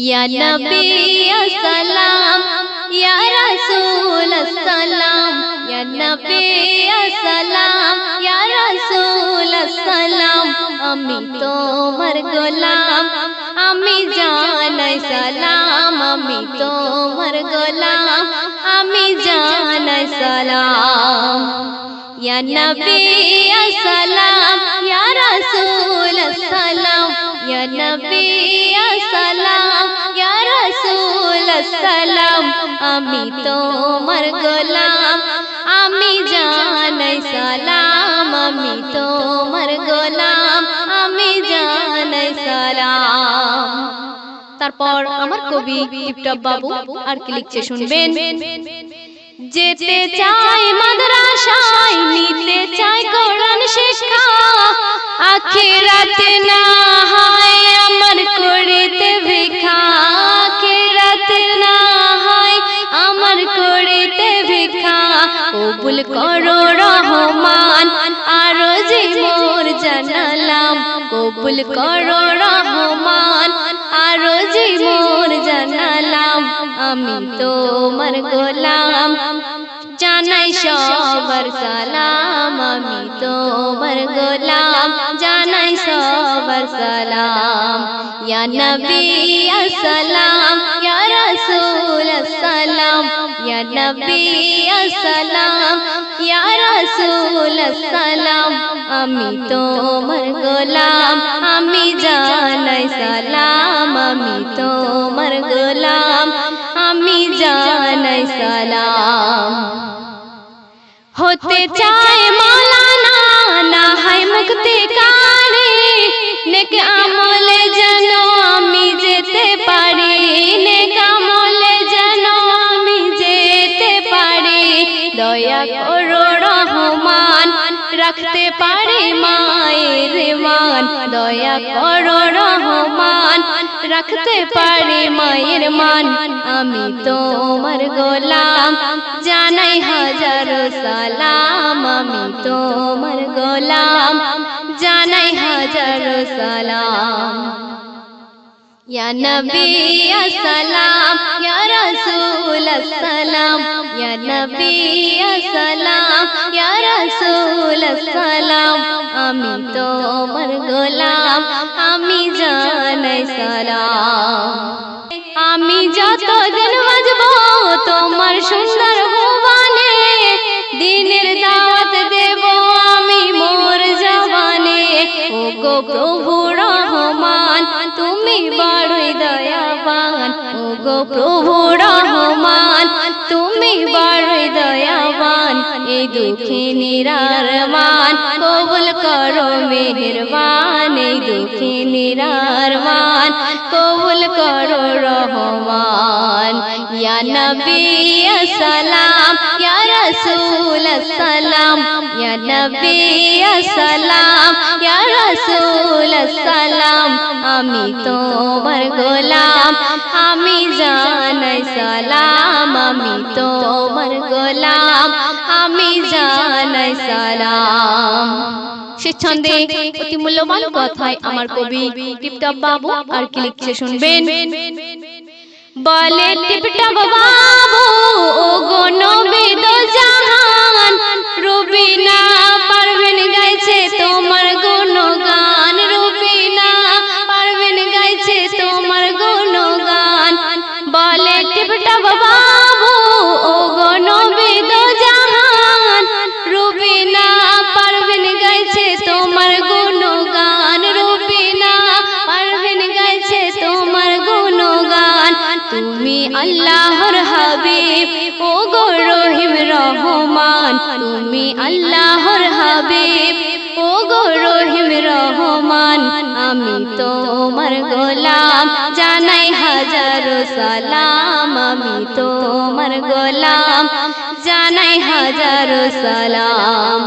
یا نبی السلام، یا رسول السلام، یا نبی السلام، یا رسول السلام، امی تو مر غلام، امی جان سلام، امی تو مر غلام، امی جان سلام. یا نبی السلام، یا رسول السلام، یا نبی সালাম, আমি তোমার গোলাম, আমি জানাই সালাম, আমি তোমার গোলাম, আমি জানাই সালাম। তারপর আমার কবি টিপটপ বাবু আর কি লিখছে শুনবেন? যেতে চাই মাদ্রাসায়, নিতে চাই কোরআন শিক্ষা, আখিরাতে না কবুল করো রহমান, আরও যে মোর জানালাম, কবুল করো রহমান, আরও যে মোর জানালাম, আমি তোমার গোলাম। জানাই সবার সালাম আমি তোমার গোলাম। জানাই সবার সালাম ইয়া নবী আসসালাম, ইয়া রাসূল আসসালাম, ইয়া নবী আসসালাম। ইয়া আসসালাম আমি তোমার গোলাম, আমি জানাই সালাম, আমি তোমার গোলাম, আমি জানাই সালাম। হতে চায় মাওলানা রাখতে পারে মায়ের মান। দয়া করো রহমান, রাখতে পারে মায়ের মান। আমি তোমার গোলাম, জানাই হাজার সালাম। আমি তোমার গোলাম, জানাই হাজার সালাম। يا نبي السلام يا رسول السلام يا نبي السلام সালাম, আমি তোমার গোলাম, আমি জানাই সালাম। আমি যত দিন বাজব তোমার সুন্দর ভবানে দিনের দাওয়াত দেব, আমি মোর জবানে। ও গো রহমান, তুমি বড়ই দয়াবান। ও গো প্রভু রহমান, তুমি বড়ই দয়াবান। এ দুঃখী কবুল করো মেহরবান এই দুঃখে নিরারমান। কবুল করো রহমান ইয়া নবী সালাম। রাসূল সালাম, ইয়া নবী সালাম, ইয়া রাসূল সালাম, আমি তোমার গোলাম, আমি জানাই সালাম, আমি তোমার গোলাম, আমি জানাই সালাম। সে ছন্দে অতি মূল্যবান কথায় আমার কবি টিপটপ বাবু আর কি লিখছে শুনবেন। বলে টিপটপ বাবু, ও গো রুবিনা, পারবেন গাইছে তোমার গুণগান, রুবিনা, পারবেন গাইছে তোমার গুণগান। বলে টিপটপ বাবু ও গো জাহান। রুবিনা, পারবেন গাইছে তোমার গুণগান, রুবিনা, পারবেন গাইছে তোমার গুণগান। তুমি আল্লাহর হাবিব, ও গো রহিম রহমান তুমি আল্লাহর হাবিব ও গো রহিম রহমান, আমি তোমার গোলাম, জানাই হাজার সালাম, আমি তোমার গোলাম, জানাই হাজার সালাম।